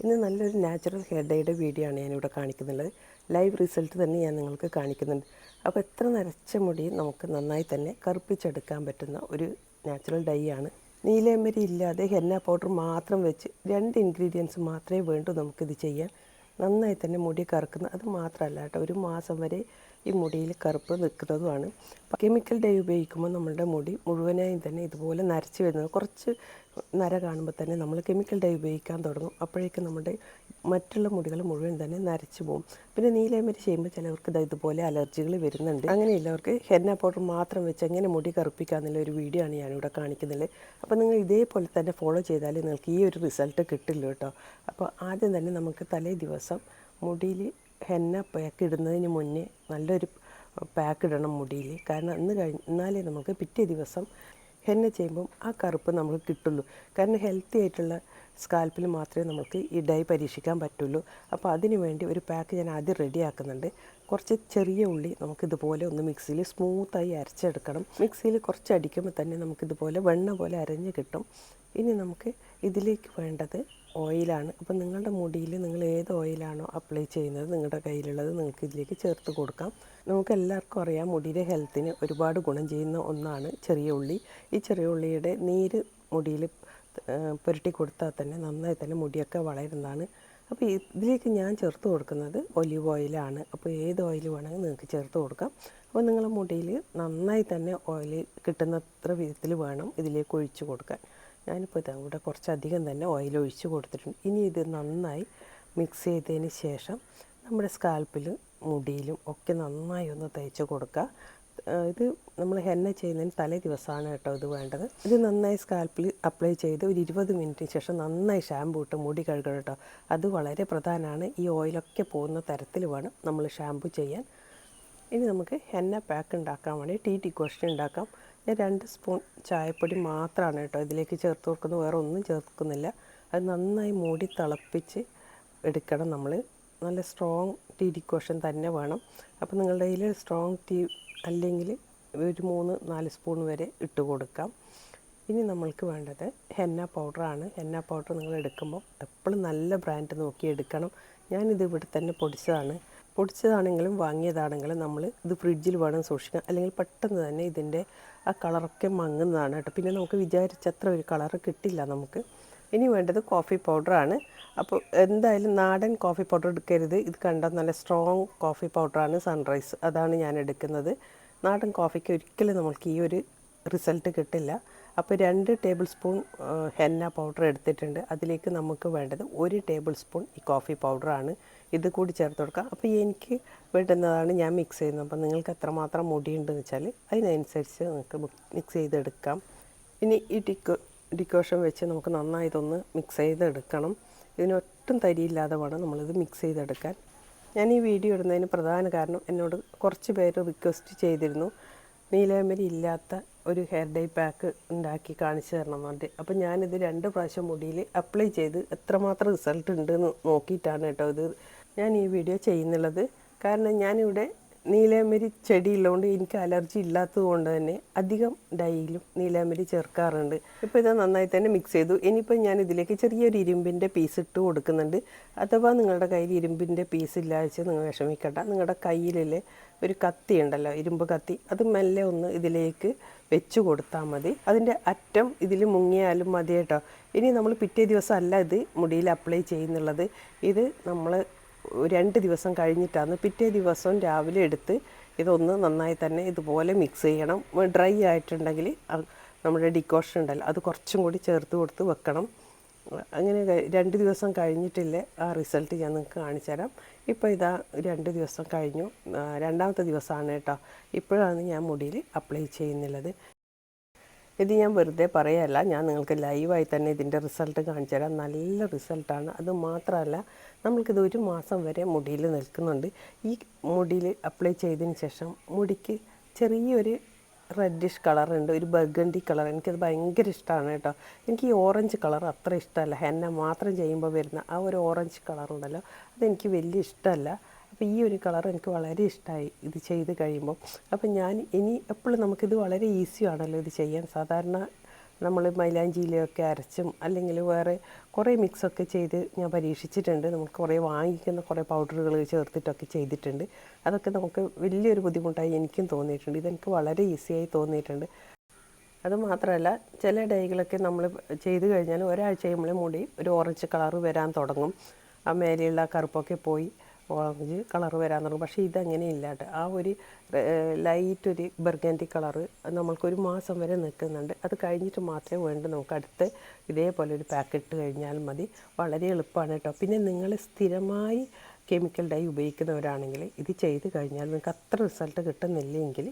ഇന്ന് നല്ലൊരു natural hair ഡേയുടെ വീഡിയോ ആണ് ഞാനിവിടെ കാണിക്കുന്നുള്ളത് ലൈവ് റിസൾട്ട് തന്നെ ഞാൻ നിങ്ങൾക്ക് കാണിക്കുന്നുണ്ട്. അപ്പോൾ എത്ര നരച്ച മുടി നമുക്ക് നന്നായി തന്നെ കറുപ്പിച്ചെടുക്കാൻ പറ്റുന്ന ഒരു നാച്ചുറൽ ഡൈ ആണ്. നീലേമരി ഇല്ലാതെ ഹെന്ന പൗഡർ മാത്രം വെച്ച് രണ്ട് ഇൻഗ്രീഡിയൻസ് മാത്രമേ വേണ്ടൂ നമുക്കിത് ചെയ്യാൻ. നന്നായി തന്നെ മുടി കറുക്കുന്ന അത് മാത്രമല്ല കേട്ടോ ഒരു മാസം വരെ ഈ മുടിയിൽ കറുപ്പ് നിൽക്കുന്നതുമാണ്. കെമിക്കൽ ഡൈ ഉപയോഗിക്കുമ്പോൾ നമ്മളുടെ മുടി മുഴുവനായും തന്നെ ഇതുപോലെ നരച്ച് വരുന്നത്. കുറച്ച് നര കാണുമ്പോൾ തന്നെ നമ്മൾ കെമിക്കൽ ഡൈ ഉപയോഗിക്കാൻ തുടങ്ങും. അപ്പോഴേക്കും നമ്മുടെ മറ്റുള്ള മുടികൾ മുഴുവൻ തന്നെ നരച്ചു പോകും പിന്നെ നീലേമരി ചെയ്യുമ്പോൾ ചിലവർക്ക് ഇത് ഇതുപോലെ അലർജികൾ വരുന്നുണ്ട്. അങ്ങനെയുള്ളവർക്ക് ഹെന്ന പൗഡർ മാത്രം വെച്ച് എങ്ങനെ മുടി കറുപ്പിക്കാന്നുള്ള ഒരു വീഡിയോ ആണ് ഞാനിവിടെ കാണിക്കുന്നത്. അപ്പോൾ നിങ്ങൾ ഇതേപോലെ തന്നെ ഫോളോ ചെയ്താലേ നിങ്ങൾക്ക് ഈ ഒരു റിസൾട്ട് കിട്ടില്ല കേട്ടോ. അപ്പോൾ ആദ്യം തന്നെ നമുക്ക് തലേ ദിവസം മുടിയിൽ ഹെന്ന പാക്ക് ഇടുന്നതിന് മുന്നേ നല്ലൊരു പാക്ക് ഇടണം മുടിയിൽ. കാരണം ഇന്ന് കഴിഞ്ഞ് എന്നാലേ നമുക്ക് പിറ്റേ ദിവസം ഹെന്ന ചെയ്യുമ്പം ആ കറുപ്പ് നമുക്ക് കിട്ടുള്ളൂ. കാരണം ഹെൽത്തി ആയിട്ടുള്ള സ്കാൽപ്പിൽ മാത്രമേ നമുക്ക് ഈ ഡൈ പരീക്ഷിക്കാൻ പറ്റുള്ളൂ. അപ്പോൾ അതിന് വേണ്ടി ഒരു പാക്ക് ഞാൻ ആദ്യം റെഡിയാക്കുന്നുണ്ട് കുറച്ച് ചെറിയ ഉള്ളി നമുക്കിതുപോലെ ഒന്ന് മിക്സിയിൽ സ്മൂത്തായി അരച്ചെടുക്കണം. മിക്സിയിൽ കുറച്ച് അടിക്കുമ്പോൾ തന്നെ നമുക്കിതുപോലെ വെണ്ണ പോലെ അരഞ്ഞ് കിട്ടും. ഇനി നമുക്ക് ഇതിലേക്ക് വേണ്ടത് ഓയിലാണ്. അപ്പോൾ നിങ്ങളുടെ മുടിയിൽ നിങ്ങൾ ഏത് ഓയിലാണോ അപ്ലൈ ചെയ്യുന്നത് നിങ്ങളുടെ കയ്യിലുള്ളത് നിങ്ങൾക്ക് ഇതിലേക്ക് ചേർത്ത് കൊടുക്കാം. നമുക്ക് എല്ലാവർക്കും അറിയാം മുടിയുടെ ഹെൽത്തിന് ഒരുപാട് ഗുണം ചെയ്യുന്ന ഒന്നാണ് ചെറിയ ഉള്ളി. ഈ ചെറിയ ഉള്ളിയുടെ നീര് മുടിയിൽ പുരട്ടി കൊടുത്താൽ തന്നെ നന്നായി തന്നെ മുടിയൊക്കെ വളരുന്നതാണ്. അപ്പോൾ ഇതിലേക്ക് ഞാൻ ചേർത്ത് കൊടുക്കുന്നത് ഒലിവ് ഓയിലാണ്. അപ്പോൾ ഏത് ഓയിൽ വേണമെങ്കിൽ നിങ്ങൾക്ക് ചേർത്ത് കൊടുക്കാം. അപ്പോൾ നിങ്ങളുടെ മുടിയിൽ നന്നായി തന്നെ ഓയിൽ കിട്ടുന്നത്ര വിധത്തിൽ വേണം ഇതിലേക്ക് ഒഴിച്ചു കൊടുക്കാൻ. ഞാനിപ്പോൾ ഇതാ ഇവിടെ കുറച്ചധികം തന്നെ ഓയിൽ ഒഴിച്ച് കൊടുത്തിട്ടുണ്ട്. ഇനി ഇത് നന്നായി മിക്സ് ചെയ്തതിന് ശേഷം നമ്മുടെ സ്കാൽപ്പിലും മുടിയിലും ഒക്കെ നന്നായി ഒന്ന് തേച്ച് കൊടുക്കുക ഇത് നമ്മൾ ഹെന്ന ചെയ്യുന്നതിന് തലേ ദിവസമാണ് കേട്ടോ ഇത് വേണ്ടത്. ഇത് നന്നായി സ്കാൽപ്പിൽ അപ്ലൈ ചെയ്ത് ഒരു ഇരുപത് മിനിറ്റിന് ശേഷം നന്നായി ഷാമ്പൂ ഇട്ട് മുടി കഴുകണം കേട്ടോ. അത് വളരെ പ്രധാനമാണ്. ഈ ഓയിലൊക്കെ പോകുന്ന തരത്തിൽ വേണം നമ്മൾ ഷാമ്പൂ ചെയ്യാൻ. ഇനി നമുക്ക് ഹെന്ന പാക്ക് ഉണ്ടാക്കാൻ വേണ്ടി ടീ ടി ക്വസ്റ്റ്യൻ ഉണ്ടാക്കാം. ഞാൻ രണ്ട് സ്പൂൺ ചായപ്പൊടി മാത്രമാണ് കേട്ടോ ഇതിലേക്ക് ചേർത്ത് കൊടുക്കുന്നത്. വേറെ ഒന്നും ചേർക്കുന്നില്ല അത് നന്നായി മൂടി തിളപ്പിച്ച് എടുക്കണം നമ്മൾ നല്ല സ്ട്രോങ് ടീ ഡിക്കോഷൻ തന്നെ വേണം. അപ്പോൾ നിങ്ങളുടെ കയ്യിൽ സ്ട്രോങ് ടീ അല്ലെങ്കിൽ ഒരു മൂന്ന് നാല് സ്പൂൺ വരെ ഇട്ട് കൊടുക്കാം. ഇനി നമ്മൾക്ക് വേണ്ടത് ഹെന്ന പൗഡറാണ് ഹെന്ന പൗഡർ നിങ്ങൾ എടുക്കുമ്പോൾ എപ്പോഴും നല്ല ബ്രാൻഡ് നോക്കി എടുക്കണം. ഞാനിത് ഇവിടെ തന്നെ പൊടിച്ചതാണ്. പൊടിച്ചതാണെങ്കിലും വാങ്ങിയതാണെങ്കിലും നമ്മൾ ഇത് ഫ്രിഡ്ജിൽ വേണം സൂക്ഷിക്കാൻ. അല്ലെങ്കിൽ പെട്ടെന്ന് തന്നെ ഇതിന്റെ ആ കളറൊക്കെ മങ്ങുന്നതാണ് കേട്ടോ. പിന്നെ നമുക്ക് വിചാരിച്ചത്ര ഒരു കളർ കിട്ടില്ല നമുക്ക്. ഇനി വേണ്ടത് കോഫി പൗഡറാണ് അപ്പോൾ എന്തായാലും നാടൻ കോഫി പൗഡർ എടുക്കരുത്. ഇത് കണ്ടാൽ നല്ല സ്ട്രോങ് കോഫി പൗഡറാണ് സൺറൈസ് അതാണ് ഞാൻ എടുക്കുന്നത്. നാടൻ കോഫിക്ക് ഒരിക്കലും നമുക്ക് ഈ ഒരു റിസൾട്ട് കിട്ടില്ല. അപ്പോൾ രണ്ട് ടേബിൾ സ്പൂൺ ഹെന്ന പൗഡർ എടുത്തിട്ടുണ്ട്. അതിലേക്ക് നമുക്ക് വേണ്ടത് ഒരു ടേബിൾ സ്പൂൺ ഈ കോഫി പൗഡറാണ് ഇത് കൂടി ചേർത്ത് കൊടുക്കുക അപ്പോൾ എനിക്ക് വേണ്ടുന്നതാണ് ഞാൻ മിക്സ് ചെയ്യുന്നത്. അപ്പോൾ നിങ്ങൾക്ക് എത്രമാത്രം മുടിയുണ്ടെന്ന് വെച്ചാൽ അതിനനുസരിച്ച് നിങ്ങൾക്ക് മിക്സ് ചെയ്തെടുക്കാം. ഇനി ഈ ഡിക്കോ ഡിക്കോഷൻ വെച്ച് നമുക്ക് നന്നായി ഇതൊന്ന് മിക്സ് ചെയ്തെടുക്കണം. ഇതിനൊട്ടും തരിയില്ലാതെ വേണം നമ്മളിത് മിക്സ് ചെയ്തെടുക്കാൻ. ഞാൻ ഈ വീഡിയോ ഇടുന്നതിന് പ്രധാന കാരണം എന്നോട് കുറച്ച് പേര് റിക്വസ്റ്റ് ചെയ്തിരുന്നു. നീലയമരി ഇല്ലാത്ത ഒരു ഹെയർ ഡൈ പാക്ക് ഉണ്ടാക്കി കാണിച്ചു തരണം എന്നുണ്ട് അപ്പോൾ ഞാനിത് രണ്ട് പ്രാവശ്യം മുടിയിൽ അപ്ലൈ ചെയ്ത് എത്രമാത്രം റിസൾട്ട് ഉണ്ടെന്ന് നോക്കിയിട്ടാണ് കേട്ടോ ഇത് ഞാൻ ഈ വീഡിയോ ചെയ്യുന്നുള്ളത്. കാരണം ഞാനിവിടെ നീലയമരി ചെടിയുള്ളതുകൊണ്ട് എനിക്ക് അലർജി ഇല്ലാത്തത് കൊണ്ട് തന്നെ അധികം ഡൈയിലും നീലാമരി ചേർക്കാറുണ്ട്. ഇപ്പോൾ ഇത് നന്നായി തന്നെ മിക്സ് ചെയ്തു. ഇനിയിപ്പോൾ ഞാൻ ഇതിലേക്ക് ചെറിയൊരു ഇരുമ്പിന്റെ പീസ് ഇട്ട് കൊടുക്കുന്നുണ്ട്. അഥവാ നിങ്ങളുടെ കയ്യിൽ ഇരുമ്പിന്റെ പീസ് ഇല്ലാച്ച നിങ്ങൾ വിഷമിക്കണ്ട. നിങ്ങളുടെ കയ്യിലെ ഒരു കത്തി ഉണ്ടല്ലോ ഇരുമ്പ് കത്തി അത് മെല്ലെ ഒന്ന് ഇതിലേക്ക് വെച്ച് കൊടുത്താൽ മതി. അതിന്റെ അറ്റം ഇതിൽ മുങ്ങിയാലും മതി കേട്ടോ. ഇനി നമ്മൾ പിറ്റേ ദിവസം അല്ല ഇത് മുടിയിൽ അപ്ലൈ ചെയ്യുന്നുള്ളത്. ഇത് നമ്മൾ രണ്ട് ദിവസം കഴിഞ്ഞിട്ടാണ് പിറ്റേ ദിവസം രാവിലെ എടുത്ത് ഇതൊന്ന് നന്നായി തന്നെ ഇതുപോലെ മിക്സ് ചെയ്യണം. ഡ്രൈ ആയിട്ടുണ്ടെങ്കിൽ നമ്മുടെ ഡിക്കോഷൻ ഉണ്ടല്ലോ അത് കുറച്ചും കൂടി ചേർത്ത് കൊടുത്ത് വെക്കണം. അങ്ങനെ രണ്ട് ദിവസം കഴിഞ്ഞിട്ടില്ലേ ആ റിസൾട്ട് ഞാൻ നിങ്ങൾക്ക് കാണിച്ചു തരാം. ഇപ്പോൾ ഇതാ രണ്ട് ദിവസം കഴിഞ്ഞു. രണ്ടാമത്തെ ദിവസമാണ് കേട്ടോ. ഇപ്പോഴാണ് ഞാൻ മുടിയിൽ അപ്ലൈ ചെയ്യുന്നുള്ളത് ഇത് ഞാൻ വെറുതെ പറയല്ല. ഞാൻ നിങ്ങൾക്ക് ലൈവായി തന്നെ ഇതിന്റെ റിസൾട്ട് കാണിച്ചു തരാം. നല്ല റിസൾട്ടാണ്. അത് മാത്രമല്ല നമ്മൾക്കിത് ഒരു മാസം വരെ മുടിയിൽ നിൽക്കുന്നുണ്ട്. ഈ മുടിയിൽ അപ്ലൈ ചെയ്തതിന് ശേഷം മുടിക്ക് ചെറിയൊരു റെഡിഷ് കളറുണ്ട് ഒരു ബർഗണ്ടി കളർ എനിക്കത് ഭയങ്കര ഇഷ്ടമാണ് കേട്ടോ. എനിക്ക് ഈ ഓറഞ്ച് കളർ അത്ര ഇഷ്ടമല്ല. എന്നെ മാത്രം ചെയ്യുമ്പോൾ വരുന്ന ആ ഒരു ഓറഞ്ച് കളറുണ്ടല്ലോ അതെനിക്ക് വലിയ ഇഷ്ടമല്ല. അപ്പോൾ ഈ ഒരു കളർ എനിക്ക് വളരെ ഇഷ്ടമായി ഇത് ചെയ്ത് കഴിയുമ്പോൾ അപ്പോൾ ഞാൻ ഇനി എപ്പോഴും നമുക്കിത് വളരെ ഈസിയാണല്ലോ ഇത് ചെയ്യാൻ. സാധാരണ നമ്മൾ മൈലാഞ്ചിയിലൊക്കെ അരച്ചും അല്ലെങ്കിൽ വേറെ കുറേ മിക്സൊക്കെ ചെയ്ത് ഞാൻ പരീക്ഷിച്ചിട്ടുണ്ട്. നമുക്ക് കുറേ വാങ്ങിക്കുന്ന കുറേ പൗഡറുകൾ ചേർത്തിട്ടൊക്കെ ചെയ്തിട്ടുണ്ട്. അതൊക്കെ നമുക്ക് വലിയൊരു ബുദ്ധിമുട്ടായി എനിക്കും തോന്നിയിട്ടുണ്ട്. ഇതെനിക്ക് വളരെ ഈസിയായി തോന്നിയിട്ടുണ്ട്. അതുമാത്രമല്ല ചില ഡൈകളൊക്കെ നമ്മൾ ചെയ്ത് കഴിഞ്ഞാൽ ഒരാഴ്ച കഴിയുമ്പോൾ മുടി ഒരു ഓറഞ്ച് കളർ വരാൻ തുടങ്ങും. ആ മേലെയുള്ള കറുപ്പൊക്കെ പോയി. ഓറഞ്ച് കളർ വരാൻ തുടങ്ങും പക്ഷേ ഇതങ്ങനെ ഇല്ലാട്ട് ആ ഒരു ലൈറ്റ് ഒരു ബർഗന്റി കളറ് നമ്മൾക്കൊരു മാസം വരെ നിൽക്കുന്നുണ്ട്. അത് കഴിഞ്ഞിട്ട് മാത്രമേ വേണ്ടൂ നമുക്ക് അടുത്ത് ഇതേപോലെ ഒരു പാക്കറ്റ് കഴിഞ്ഞാൽ മതി. വളരെ എളുപ്പമാണ് കേട്ടോ. പിന്നെ നിങ്ങൾ സ്ഥിരമായി കെമിക്കൽ ഡൈ ഉപയോഗിക്കുന്നവരാണെങ്കിൽ ഇത് ചെയ്ത് കഴിഞ്ഞാൽ നിങ്ങൾക്ക് അത്ര റിസൾട്ട് കിട്ടുന്നില്ലെങ്കിൽ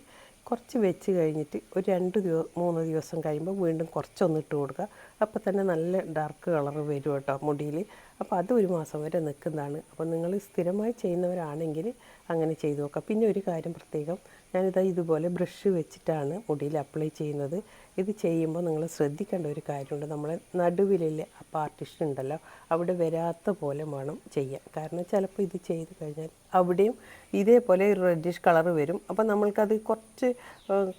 കുറച്ച് വെച്ച് കഴിഞ്ഞിട്ട് ഒരു രണ്ട് ദിവസം മൂന്ന് ദിവസം കഴിയുമ്പോൾ വീണ്ടും കുറച്ചൊന്ന് ഇട്ട് കൊടുക്കുക. അപ്പോൾ തന്നെ നല്ല ഡാർക്ക് കളർ വരും കേട്ടോ മുടിയിൽ. അപ്പോൾ അത് ഒരു മാസം വരെ നിൽക്കുന്നതാണ്. അപ്പോൾ നിങ്ങൾ സ്ഥിരമായി ചെയ്യുന്നവരാണെങ്കിൽ അങ്ങനെ ചെയ്തു നോക്കാം. പിന്നെ ഒരു കാര്യം പ്രത്യേകം ഞാനിതാ ഇതുപോലെ ബ്രഷ് വെച്ചിട്ടാണ് മുടിയിൽ അപ്ലൈ ചെയ്യുന്നത്. ഇത് ചെയ്യുമ്പോൾ നിങ്ങൾ ശ്രദ്ധിക്കേണ്ട ഒരു കാര്യമുണ്ട്. നമ്മളെ നടുവിലെ ആ പാർട്ടിഷൻ ഉണ്ടല്ലോ അവിടെ വരാത്ത പോലെ വേണം ചെയ്യാൻ. കാരണം ചിലപ്പോൾ ഇത് ചെയ്ത് കഴിഞ്ഞാൽ അവിടെയും ഇതേപോലെ റെഡിഷ് കളർ വരും. അപ്പോൾ നമ്മൾക്കത് കുറച്ച്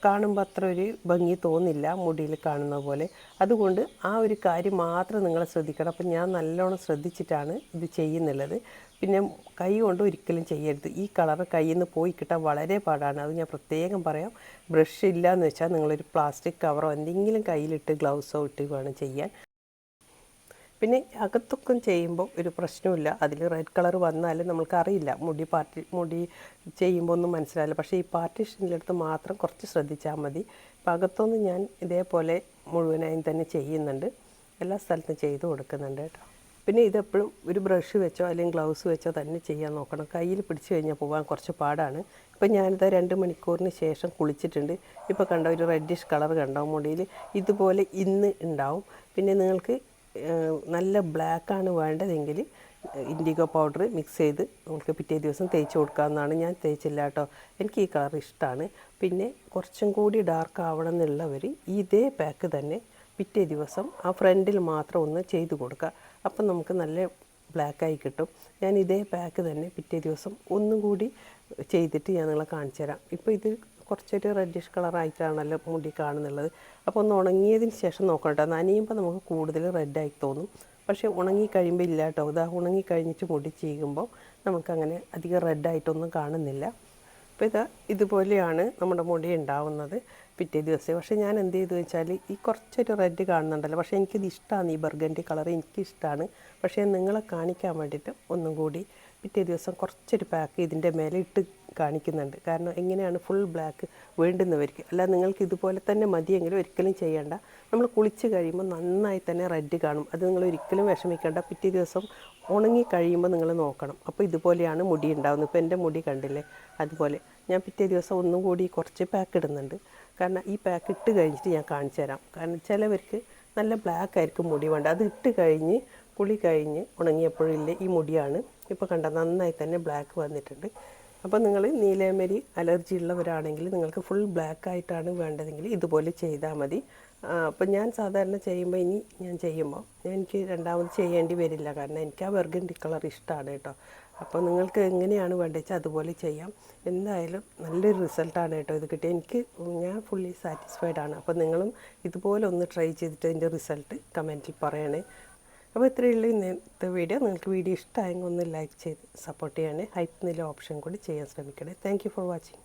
കാണുമ്പോൾ അത്ര ഒരു ഭംഗി തോന്നില്ല മുടിയിൽ കാണുന്ന പോലെ. അതുകൊണ്ട് ആ ഒരു കാര്യം മാത്രം നിങ്ങൾ ശ്രദ്ധിക്കണം. അപ്പം ഞാൻ നല്ലോണം ശ്രദ്ധിച്ചിട്ടാണ് ഇത് ചെയ്യുന്നുള്ളത്. പിന്നെ കൈ കൊണ്ട് ഒരിക്കലും ചെയ്യരുത്. ഈ കളർ കയ്യിൽ നിന്ന് പോയി കിട്ടാൻ വളരെ പാടാണ്. അത് ഞാൻ പ്രത്യേകം പറയാം. ബ്രഷ് ഇല്ല എന്ന് വെച്ചാൽ നിങ്ങളൊരു പ്ലാസ്റ്റിക് കവറോ എന്തെങ്കിലും കയ്യിലിട്ട് ഗ്ലൗസോ ഇട്ട് വേണം ചെയ്യാൻ. പിന്നെ അകത്തൊക്കെ ചെയ്യുമ്പോൾ ഒരു പ്രശ്നമില്ല അതിൽ റെഡ് കളർ വന്നാലും നമുക്കറിയില്ല മുടി പാർട്ടി മുടി ചെയ്യുമ്പോൾ ഒന്നും മനസ്സിലാവില്ല. പക്ഷേ ഈ പാർട്ടീഷനിലെടുത്ത് മാത്രം കുറച്ച് ശ്രദ്ധിച്ചാൽ മതി. അപ്പോൾ അകത്തൊന്നും ഞാൻ ഇതേപോലെ മുഴുവനായും തന്നെ ചെയ്യുന്നുണ്ട്. എല്ലാ സ്ഥലത്തും ചെയ്തു കൊടുക്കുന്നുണ്ട് കേട്ടോ. പിന്നെ ഇതെപ്പോഴും ഒരു ബ്രഷ് വെച്ചോ അല്ലെങ്കിൽ ഗ്ലൗസ് വെച്ചോ തന്നെ ചെയ്യാൻ നോക്കണം. കയ്യിൽ പിടിച്ചു കഴിഞ്ഞാൽ പോകാൻ കുറച്ച് പാടാണ്. ഇപ്പം ഞാനിത് രണ്ട് മണിക്കൂറിന് ശേഷം കുളിച്ചിട്ടുണ്ട്. ഇപ്പോൾ കണ്ട ഒരു റെഡിഷ് കളർ കണ്ടാവും മുടിയിൽ? ഇതുപോലെ ഇന്ന് ഉണ്ടാവും. പിന്നെ നിങ്ങൾക്ക് നല്ല ബ്ലാക്കാണ് വേണ്ടതെങ്കിൽ ഇൻഡിഗോ പൗഡർ മിക്സ് ചെയ്ത് നമുക്ക് പിറ്റേ ദിവസം തേച്ച് കൊടുക്കാമെന്നാണ് ഞാൻ തേച്ചില്ല കേട്ടോ എനിക്ക് ഈ കളർ ഇഷ്ടമാണ് പിന്നെ കുറച്ചും കൂടി ഡാർക്ക് ആവണം എന്നുള്ളവർ ഇതേ പാക്ക് തന്നെ പിറ്റേ ദിവസം ആ ഫ്രണ്ടിൽ മാത്രം ഒന്ന് ചെയ്ത് കൊടുക്കുക. അപ്പം നമുക്ക് നല്ല ബ്ലാക്കായി കിട്ടും. ഞാൻ ഇതേ പാക്ക് തന്നെ പിറ്റേ ദിവസം ഒന്നും കൂടി ചെയ്തിട്ട് ഞാൻ നിങ്ങളെ കാണിച്ചു തരാം. ഇപ്പോൾ ഇത് കുറച്ചൊരു റെഡിഷ് കളറായിട്ടാണല്ലോ മുടി കാണുന്നുള്ളത്. അപ്പോൾ ഒന്ന് ഉണങ്ങിയതിന് ശേഷം നോക്കണ്ട നനയുമ്പോൾ നമുക്ക് കൂടുതൽ റെഡായി തോന്നും. പക്ഷേ ഉണങ്ങി കഴിയുമ്പോൾ ഇല്ല കേട്ടോ. ഇതാ ഉണങ്ങി കഴിഞ്ഞിട്ട് മുടി ചെയ്യുമ്പോൾ നമുക്കങ്ങനെ അധികം റെഡായിട്ടൊന്നും കാണുന്നില്ല. അപ്പോൾ ഇതാ ഇതുപോലെയാണ് നമ്മുടെ മുടി ഉണ്ടാവുന്നത് പിറ്റേ ദിവസം. പക്ഷേ ഞാൻ എന്ത് ചെയ്തു വെച്ചാൽ ഈ കുറച്ചൊരു റെഡ് കാണുന്നുണ്ടല്ലോ. പക്ഷേ എനിക്കിത് ഇഷ്ടമാണ് ഈ ബർഗന്റെ കളർ എനിക്കിഷ്ടമാണ് പക്ഷേ നിങ്ങളെ കാണിക്കാൻ വേണ്ടിയിട്ട് ഒന്നും കൂടി പിറ്റേ ദിവസം കുറച്ചൊരു പാക്ക് ഇതിന്റെ മേലെ ഇട്ട് കാണിക്കുന്നുണ്ട്. കാരണം എങ്ങനെയാണ് ഫുൾ ബ്ലാക്ക് വേണ്ടുന്നവർക്ക്. അല്ല നിങ്ങൾക്ക് ഇതുപോലെ തന്നെ മതിയെങ്കിലും ഒരിക്കലും ചെയ്യേണ്ട. നമ്മൾ കുളിച്ച് കഴിയുമ്പോൾ നന്നായി തന്നെ റെഡ് കാണും. അത് നിങ്ങൾ ഒരിക്കലും വിഷമിക്കേണ്ട. പിറ്റേ ദിവസം ഉണങ്ങി കഴിയുമ്പോൾ നിങ്ങൾ നോക്കണം. അപ്പോൾ ഇതുപോലെയാണ് മുടി ഉണ്ടാകുന്നത് ഇപ്പോൾ എന്റെ മുടി കണ്ടില്ലേ? അതുപോലെ. ഞാൻ പിറ്റേ ദിവസം ഒന്നും കൂടി കുറച്ച് പാക്ക് ഇടുന്നുണ്ട്. കാരണം ഈ പാക്ക് ഇട്ട് കഴിഞ്ഞിട്ട് ഞാൻ കാണിച്ചു തരാം. കാരണം ചിലവർക്ക് നല്ല ബ്ലാക്ക് ആയിരിക്കും മുടി വേണ്ട അത് ഇട്ട് കഴിഞ്ഞ് കുളി കഴിഞ്ഞ് ഉണങ്ങിയപ്പോഴില്ലേ ഈ മുടിയാണ്. ഇപ്പോൾ കണ്ട നന്നായി തന്നെ ബ്ലാക്ക് വന്നിട്ടുണ്ട്. അപ്പോൾ നിങ്ങൾ നീലേമരി അലർജി ഉള്ളവരാണെങ്കിൽ നിങ്ങൾക്ക് ഫുൾ ബ്ലാക്ക് ആയിട്ടാണ് വേണ്ടതെങ്കിൽ ഇതുപോലെ ചെയ്താൽ മതി. അപ്പോൾ ഞാൻ സാധാരണ ചെയ്യുമ്പോൾ ഇനി ഞാൻ ചെയ്യുമ്പോൾ എനിക്ക് രണ്ടാമത് ചെയ്യേണ്ടി വരില്ല. കാരണം എനിക്ക് ആ വെർഗിന്റെ കളർ ഇഷ്ടമാണ് കേട്ടോ. അപ്പോൾ നിങ്ങൾക്ക് എങ്ങനെയാണ് വേണ്ടത് വെച്ചാൽ അതുപോലെ ചെയ്യാം. എന്തായാലും നല്ലൊരു റിസൾട്ടാണ് കേട്ടോ ഇത് കിട്ടിയത്. എനിക്ക് ഞാൻ ഫുള്ളി സാറ്റിസ്ഫൈഡ് ആണ്. അപ്പോൾ നിങ്ങളും ഇതുപോലെ ഒന്ന് ട്രൈ ചെയ്തിട്ട് അതിന്റെ റിസൾട്ട് കമന്റിൽ പറയണേ. അപ്പോൾ ഇത്രയുള്ള ഇന്നത്തെ വീഡിയോ നിങ്ങൾക്ക് വീഡിയോ ഇഷ്ടമായെങ്കിൽ ഒന്ന് ലൈക്ക് ചെയ്ത് സപ്പോർട്ട് ചെയ്യണേ. ഹൈപ്പ് എന്നുള്ള ഓപ്ഷൻ കൂടി ചെയ്യാൻ ശ്രമിക്കണേ. Thank for watching